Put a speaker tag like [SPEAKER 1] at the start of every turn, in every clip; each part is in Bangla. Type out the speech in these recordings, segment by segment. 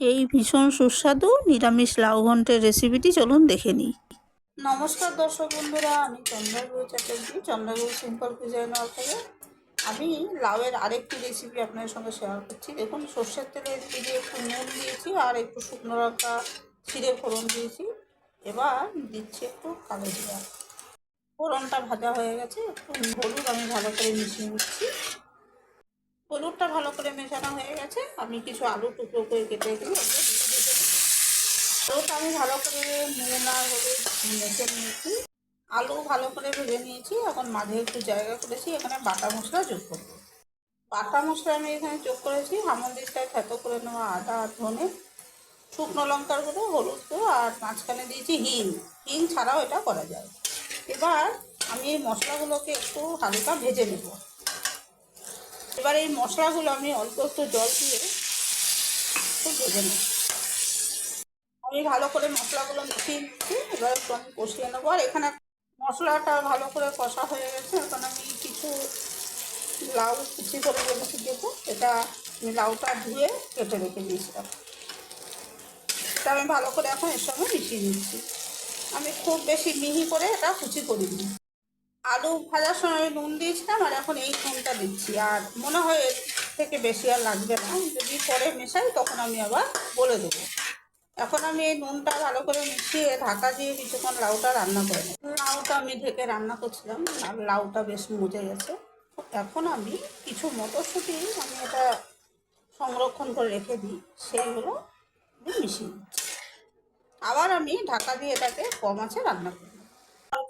[SPEAKER 1] এই ভীষণ সুস্বাদু নিরামিষ লাউ ঘন্টের রেসিপিটি চলুন দেখে নিই। নমস্কার দর্শক বন্ধুরা, আমি চন্দ্রাগুরু চ্যাটার্জি চন্দ্রাগুরু সিম্পল কুইজাইনার থেকে। আমি লাউয়ের আরেকটি রেসিপি আপনাদের সঙ্গে শেয়ার করছি। দেখুন, সর্ষের তেলে দিয়ে একটু নুন দিয়েছি আর একটু শুকনো লঙ্কা ছিঁড়ে ফোড়ন দিয়েছি। এবার দিচ্ছি একটু কালো জিরা। ফোড়নটা ভাজা হয়ে গেছে। একটু হলুদ আমি ভালো করে মিশিয়ে নিচ্ছি। হলুদটা ভালো করে মেশানো হয়ে গেছে। আমি কিছু আলু টুকরো করে কেটে এগুলো আলুটা আমি ভালো করে নুন আর হলুদ মেখে নিয়েছি। আলু ভালো করে ভেজে নিয়েছি। এখন মাঝে একটু জায়গা করেছি। এখানে বাটা মশলা যোগ করব। বাটা মশলা আমি এখানে যোগ করেছি। হামন্দিরটায় থেতো করে নেওয়া আদা আর ধনে, শুকনো লঙ্কার গুঁড়ো, হলুদ গুঁড়ো আর মাঝখানে দিয়েছি হিং। হিং ছাড়াও এটা করা যায়। এবার আমি এই মশলাগুলোকে একটু হালকা ভেজে নেব। এবার এই মশলাগুলো আমি অল্প একটু জল দিয়ে একটু ভেজে নেব। আমি ভালো করে মশলাগুলো মিশিয়ে নিচ্ছি এবার একটু আমি কষিয়ে নেব। আর এখানে মশলাটা ভালো করে কষা হয়ে গেছে, এখন আমি কিছু লাউ কুচি করে রেখেছি দেবো। এটা আমি লাউটা ধুয়ে কেটে রেখে দিয়েছিলাম। এটা আমি ভালো করে এখন এর সঙ্গে মিশিয়ে নিচ্ছি। আমি খুব বেশি মিহি করে এটা কুচি করিনি। আলু ভাজার সময় নুন দিয়েছিলাম আর এখন এই নুনটা দিচ্ছি। আর মনে হয় এর থেকে বেশি আর লাগবে না। যদি পরে মেশাই তখন আমি আবার বলে দেবো। এখন আমি এই নুনটা ভালো করে মিশিয়ে ঢাকা দিয়ে কিছুক্ষণ লাউটা রান্না করে নেব। লাউটা আমি ঢেকে রান্না করছিলাম, আর লাউটা বেশ মজে গেছে। এখন আমি কিছু মটরশুঁটি আমি এটা সংরক্ষণ করে রেখে দিই, সেইগুলো মিশিয়ে আবার আমি ঢাকা দিয়ে এটাকে কম আছে রান্না করি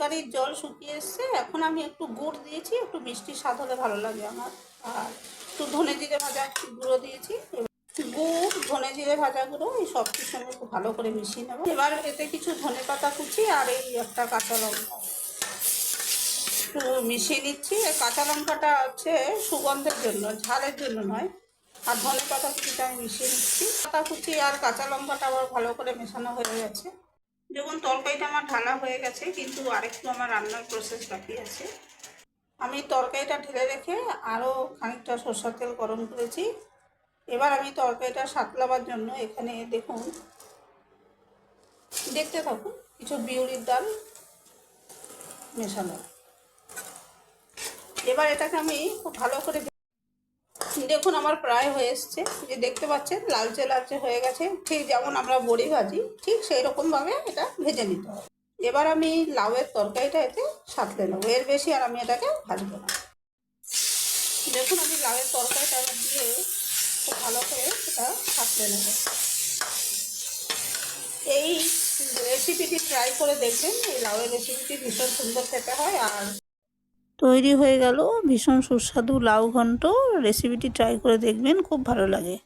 [SPEAKER 1] তরকারির জল শুকিয়ে এসছে। এখন আমি একটু গুড় দিয়েছি, একটু মিষ্টি স্বাদ হলে ভালো লাগে আমার। আর একটু ধনে জিরে ভাজা একটু গুঁড়ো দিয়েছি। গুড়, ধনে জিরে ভাজা গুঁড়ো, এই সব কিছু আমি একটু ভালো করে মিশিয়ে নেব। এবার এতে কিছু ধনে পাতা কুচি আর এই একটা কাঁচা লঙ্কা। একটু মিশিয়ে নিচ্ছি। এই কাঁচা লঙ্কাটা হচ্ছে সুগন্ধের জন্য, ঝালের জন্য নয়। আর ধনে পাতা কুচিটা আমি মিশিয়ে নিচ্ছি। পাতা কুচি আর কাঁচা লঙ্কাটা আবার ভালো করে মেশানো হয়ে গেছে। দেখুন, তরকারিটা আমার ঢালা হয়ে গেছে, কিন্তু আরেকটু আমার রান্নার প্রসেস বাকি আছে। আমি তরকারিটা ঢেলে রেখে আরও খানিকটা সরষের তেল গরম করেছি। এবার আমি তরকারিটা সাতলাবার জন্য এখানে দেখুন, দেখতে থাকুন, কিছু বিউলির ডাল মেশানো। এবার এটাকে আমি খুব ভালো করে দেখুন আমার প্রায় হয়ে এসছে। যে দেখতে পাচ্ছেন, লালচে লালচে হয়ে গেছে। ঠিক যেমন আমরা বড়ি ভাজি, ঠিক সেই রকমভাবে এটা ভেজে নিতে হবে। এবার আমি লাউয়ের তরকারিটা এতে সাঁতলে নেব। এর বেশি আর আমি এটাকে ভাজবো না। দেখুন আমি লাউয়ের তরকারিটা দিয়ে খুব ভালো করে এটা সাঁতলে নেব। এই রেসিপিটি ট্রাই করে দেখবেন, এই লাউয়ের রেসিপিটি ভীষণ সুন্দর খেতে হয়। আর তৈরি হয়ে গেল। ভীষণ সুস্বাদু লাউ ঘন্ট। রেসিপিটি ট্রাই করে দেখবেন খুব ভালো লাগে।